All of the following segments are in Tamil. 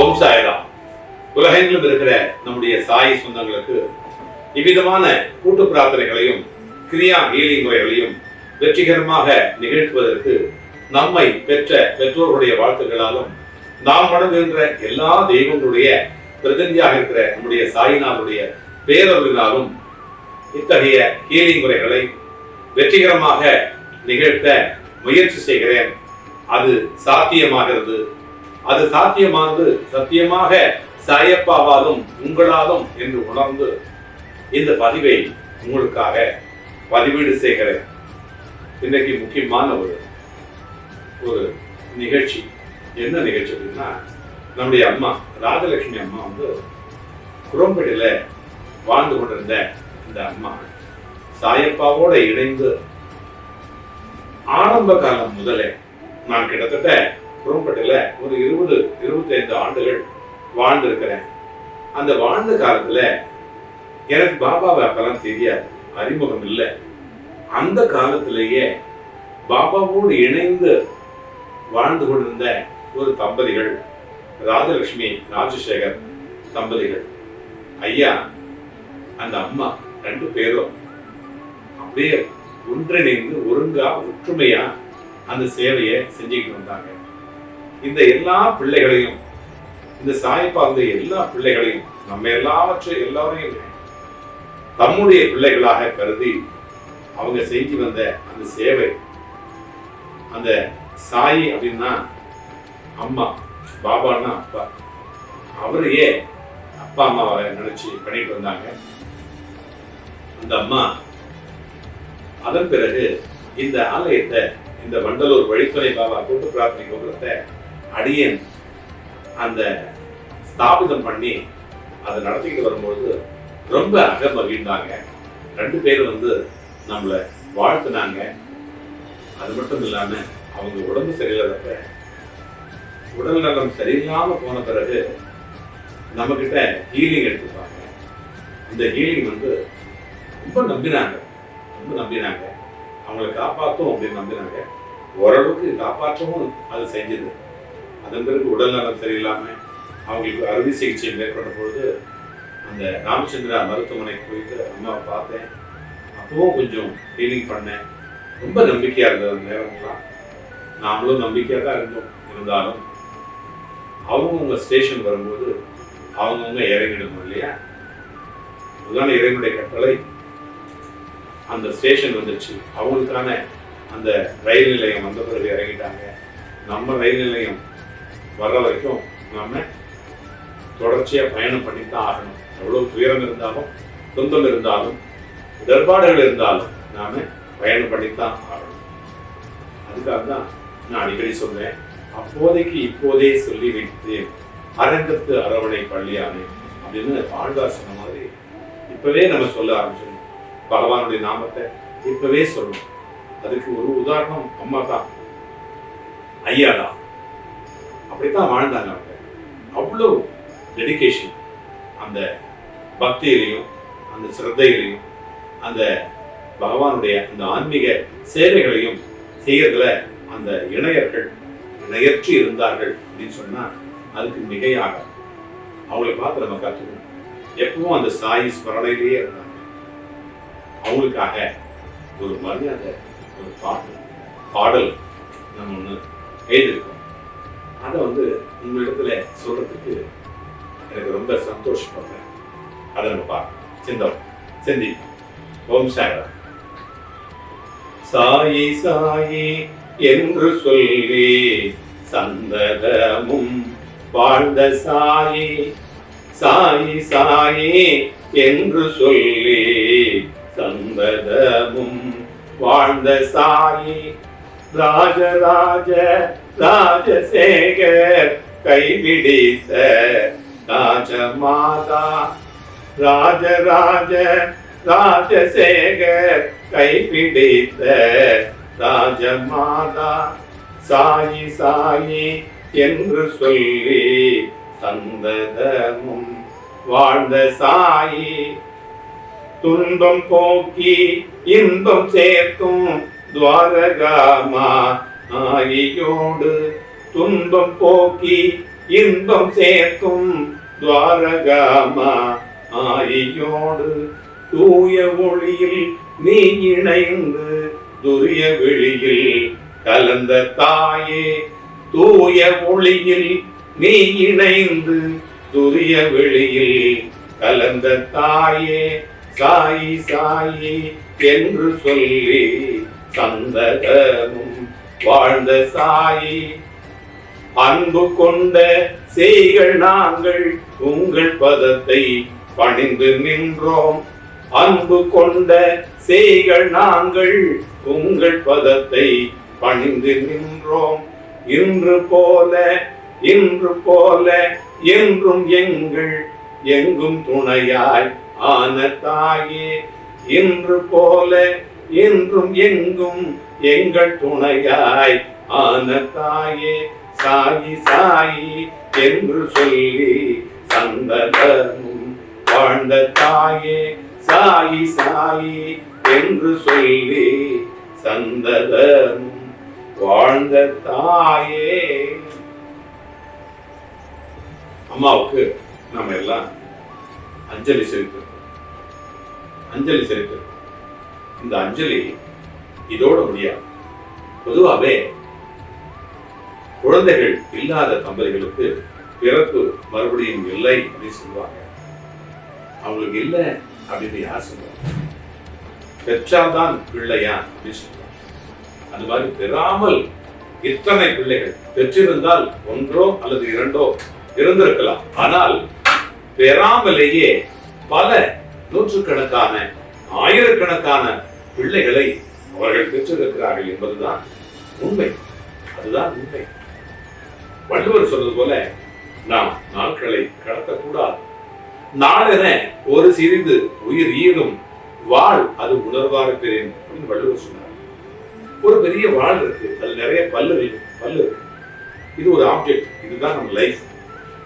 ஓம் சாய்ராம். உலகெங்கிலும் இருக்கிற நம்முடைய சாய் சொந்தங்களுக்கு இவ்விதமான கூட்டு பிரார்த்தனைகளையும் கிரியா ஹீலிங் முறைகளையும் வெற்றிகரமாக நிகழ்த்துவதற்கு நம்மை பெற்ற பெற்றோர்களுடைய வாழ்த்துக்களாலும் நாம் வணங்குகின்ற எல்லா தெய்வங்களுடைய பிரதிநிதியாக இருக்கிற நம்முடைய சாயினாருடைய பேரருளினாலும் இத்தகைய ஹீலிங் முறைகளை வெற்றிகரமாக நிகழ்த்த முயற்சி செய்கிறேன். அது சாத்தியமாகிறது அது சாத்தியமானது சத்தியமாக சாயப்பாவாலும் உங்களாலும் என்று உணர்ந்து இந்த பதிவை உங்களுக்காக பதிவீடு செய்கிறேன். இன்னைக்கு முக்கியமான ஒரு ஒரு நிகழ்ச்சி. என்ன நிகழ்ச்சி அப்படின்னா நம்முடைய அம்மா ராஜலட்சுமி அம்மா வந்து குரம்பேட்டில வாழ்ந்து கொண்டிருந்த இந்த அம்மா சாயப்பாவோட இணைந்து ஆரம்ப காலம் முதலே நான் கிட்டத்தட்ட குரம்பேட்டில ஒரு இருபது இருபத்தைந்து ஆண்டுகள் வாழ்ந்திருக்கிறேன். அந்த வாழ்ந்த காலத்துல எனக்கு பாபாவை அப்பெல்லாம் தெரியாது. அறிமுகம் இல்லை. அந்த காலத்திலேயே பாபாவோடு இணைந்து வாழ்ந்து கொண்டிருந்த ஒரு தம்பதிகள் ராஜலட்சுமி ராஜசேகர் தம்பதிகள். ஐயா அந்த அம்மா ரெண்டு பேரும் அப்படியே ஒன்றிணைந்து ஒருங்கா ஒற்றுமையா அந்த சேவையை செஞ்சுக்கிட்டு வந்தாங்க. இந்த எல்லா பிள்ளைகளையும் இந்த சாய்ப்பா அந்த எல்லா பிள்ளைகளையும் நம்ம எல்லாவற்றையும் எல்லாரையும் தம்முடைய பிள்ளைகளாக கருதி அவங்க செஞ்சு வந்த அந்த சேவை அந்த சாயி அப்படின்னா அம்மா பாபான்னா அப்பா. அவரையே அப்பா அம்மாவை நினைச்சு பண்ணிட்டு வந்தாங்க. அந்த அம்மா அதன் பிறகு இந்த ஆலயத்தை இந்த வண்டலூர் வழித்துறை பாபா கூட்டு பிரார்த்தனை கோபுரத்தை அடியேன் அந்த ஸ்தாபிதம் பண்ணி அதை நடத்திக்கிட்டு வரும்பொழுது ரொம்ப அகமகிழ்ந்தாங்க ரெண்டு பேரும் வந்து நம்மளை வாழ்த்துனாங்க. அது மட்டும் இல்லாமல் அவங்க உடம்பு சரியில்லாதப்ப உடல் நலம் சரியில்லாமல் போன பிறகு நம்மக்கிட்ட ஹீலிங் எடுத்துப்பாங்க. இந்த ஹீலிங் வந்து ரொம்ப நம்பினாங்க. ரொம்ப நம்பினாங்க. அவங்களை காப்பாற்றும் அப்படின்னு நம்பினாங்க. ஓரளவுக்கு காப்பாற்றவும் அது செஞ்சது. அதன் பிறகு உடல் நலம் சரியில்லாமல் அவங்களுக்கு அறுவை சிகிச்சை மேற்கொண்ட பொழுது அந்த ராமச்சந்திரா மருத்துவமனைக்கு போயிட்டு அம்மாவை பார்த்தேன். அப்பவும் கொஞ்சம் ஹீலிங் பண்ணேன். ரொம்ப நம்பிக்கையாக இருந்தது அந்த நேரம்லாம். நாமளும் நம்பிக்கையாக தான் இருந்தோம். இருந்தாலும் அவங்கவுங்க ஸ்டேஷன் வரும்போது அவங்கவுங்க இறங்கிடணும் இல்லையா? அதுதான இறைவனுடைய கட்டளை. அந்த ஸ்டேஷன் வந்துச்சு. அவங்களுக்கான அந்த ரயில் நிலையம் வந்த பிறகு இறங்கிட்டாங்க. நம்ம ரயில் நிலையம் வர்ற வரைக்கும் நாம தொடர்ச்சியா பயணம் பண்ணித்தான் ஆகணும். எவ்வளவு துயரம் இருந்தாலும் துன்பம் இருந்தாலும் இடர்பாடுகள் இருந்தாலும் நாம பயணம் பண்ணித்தான் ஆகணும். அதுக்காக தான் நான் அடிக்கடி சொன்னேன். அப்போதைக்கு இப்போதே சொல்லி வைத்தேன் அரங்கத்து அரவணை பள்ளியானே அப்படின்னு பாண்டார் சொன்ன மாதிரி இப்பவே நம்ம சொல்ல ஆரம்பிச்சிடணும். பகவானுடைய நாமத்தை இப்பவே சொல்லணும். அதுக்கு ஒரு உதாரணம் அம்மா தான் ஐயா தான் அப்படித்தான் வாழ்ந்தாங்க அவங்க. அவ்வளோ டெடிகேஷன் அந்த பக்தியிலையும் அந்த சிரத்தையிலையும் அந்த பகவானுடைய அந்த ஆன்மீக சேவைகளையும் செய்யறதுல அந்த இணையர்கள் இணையற்று இருந்தார்கள் அப்படின்னு சொன்னா அதுக்கு மிகையாக. அவங்களை பார்த்து நம்ம கற்றுக்கணும் எப்பவும் அந்த சாயி ஸ்மரணையிலேயே இருந்தாங்க. அவங்களுக்காக ஒரு மரியாதை ஒரு பாட்டு பாடல் நம்ம ஒன்று எழுதியிருக்கோம். அதை வந்து உங்களிடத்துல சொல்றதுக்கு எனக்கு ரொம்ப சந்தோஷப்படுறேன். அதை நம்ம பார்க்கணும் சிந்தம். சிந்தி. ஓம் சாய்ராம். சாயி சாயி என்று சொல்லி சந்ததமும் வாழ்ந்த சாயி. சாயி சாயி என்று சொல்லி சந்ததமும் வாழ்ந்த சாயி. ராஜராஜ ராஜசேகர் கைவிடித்த ராஜமாதா ராஜராஜ ராஜசேகர் கைப்பிடித்த ராஜமாதா சாயி சாயி என்று சொல்லி சந்ததமும் வாழ்ந்த சாயி துன்பம் போக்கி இன்பம் சேர்க்கும் துவாரகாமா ஆகியோடு துன்பம் போக்கி இன்பம் சேர்க்கும் துவாரகாமா. ஆயியோடு தூய ஒளியில் நீ இணைந்து துரிய வெளியில் கலந்த தாயே தூய ஒளியில் நீ இணைந்து துரிய வெளியில் கலந்த தாயே சாயி சாயி என்று சொல்லி சந்தகமும் வாழ்ந்த சாயி அன்பு கொண்ட செய்கள் நாங்கள் உங்கள் பதத்தை பணிந்து நின்றோம். அன்பு கொண்ட செய்கள் நாங்கள் உங்கள் பதத்தை பணிந்து நின்றோம். இன்று போல இன்று போல என்றும் எங்கள் எங்கும் துணையாய் ஆன தாயே இன்று போல என்றும் எங்கும் எங்கள் துணையாய் ஆன தாயே சாயி சாயி என்று சொல்லி சந்ததமும் வாழ்ந்த தாயே சாயி சாயி என்று சொல்லி சந்ததமும் வாழ்ந்த தாயே. அம்மாவுக்கு நம்ம எல்லாம் அஞ்சலி செலுத்தணும் அஞ்சலி செலுத்தணும் இந்த அஞ்சலி இதோட முடியாது. பொதுவாகவே குழந்தைகள் இல்லாத தம்பதிகளுக்கு பிறப்பு மறுபடியும் இல்லை அப்படின்னு சொல்லுவாங்க. அவங்களுக்கு இல்லை அப்படின்னு யார் சொல்லுவாங்க? பெற்றாதான் பிள்ளையா அப்படின்னு சொல்லுவாங்க. அந்த மாதிரி பெறாமல் இத்தனை பிள்ளைகள் பெற்றிருந்தால் ஒன்றோ அல்லது இரண்டோ இருந்திருக்கலாம். ஆனால் பெறாமலேயே பல நூற்றுக்கணக்கான ஆயிரக்கணக்கான பிள்ளைகளை அவர்கள் பெற்றிருக்கிறார்கள் என்பதுதான் உண்மை. அதுதான் உண்மை. வள்ளுவர் சொன்னது போல நாம் நாட்களை கடத்தக்கூடாது. நாளென ஒரு சிறிது உயிர் ஈரும் வாழ் அது உணர்வாருக்கிறேன் அப்படின்னு வள்ளுவர் சொன்னார். ஒரு பெரிய வாழ் இருக்கு. அது நிறைய பல்லு பல்லு இருக்கு. இது ஒரு ஆப்ஜெக்ட் இதுதான் நம்ம லைஃப்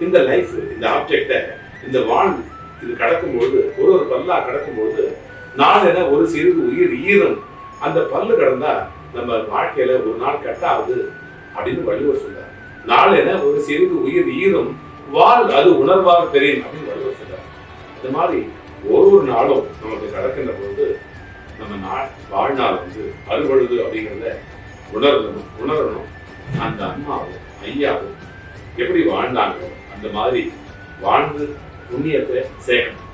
இந்த லைஃப் இந்த ஆப்ஜெக்டை இந்த வாழ் இது கடக்கும்போது ஒரு ஒரு பல்லா கடக்கும்போது நாளென ஒரு சிறிது உயிர் ஈரும் அந்த பல்லு கடந்தா நம்ம வாழ்க்கையில ஒரு நாள் கட்டாகுது அப்படின்னு வள்ளுவர் சொல்றார். நாளென ஒரு சிறிது உயிர் ஈரும். வாழ் அது உணர்வாக தெரியும் அப்படின்னு வள்ளுவர் சொல்றார். இந்த மாதிரி ஒரு ஒரு நாளும் நமக்கு கடக்கின்ற பொழுது நம்ம நாள் வாழ்நாள் வந்து அறுபழுது அப்படிங்கிறத உணரணும் உணரணும். அந்த அம்மாவும் ஐயாவும் எப்படி வாழ்ந்தாங்களோ அந்த மாதிரி வாழ்ந்து புண்ணியத்தை சேர்க்கணும்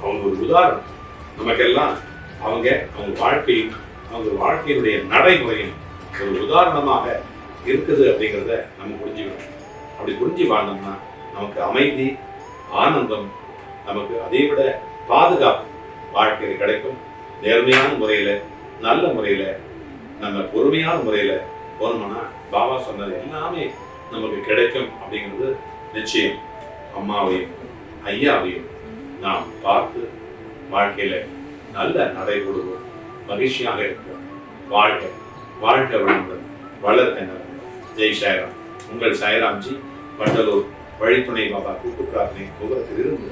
அவங்க ஒரு உதாரணம். நமக்கெல்லாம் அவங்க அவங்க வாழ்க்கையும் அவங்க வாழ்க்கையினுடைய நடைமுறையும் ஒரு உதாரணமாக இருக்குது அப்படிங்கிறத நம்ம புரிஞ்சுக்கணும். அப்படி புரிஞ்சு வாழ்ந்தோம்னா நமக்கு அமைதி ஆனந்தம் நமக்கு அதை விட பாதுகாப்பு வாழ்க்கையில் கிடைக்கும். நேர்மையான முறையில் நல்ல முறையில் நம்ம பொறுமையான முறையில் போனோம்னா பாபா சொன்னது எல்லாமே நமக்கு கிடைக்கும் அப்படிங்கிறது நிச்சயம். அம்மாவையும் ஐயாவையும் நாம் பார்த்து வாழ்க்கையில் நல்ல நடைபெறுவோம். மகிழ்ச்சியாக இருக்கும் வாழ்க வாழ்க வளங்கள் வளர்க்க ஜெய் சாய்ராம். உங்கள் சாய்ராம்ஜி வண்டலூர் வழித்துணை பாபா கூட்டு பிரார்த்தனை கோபுரத்தில் இருந்து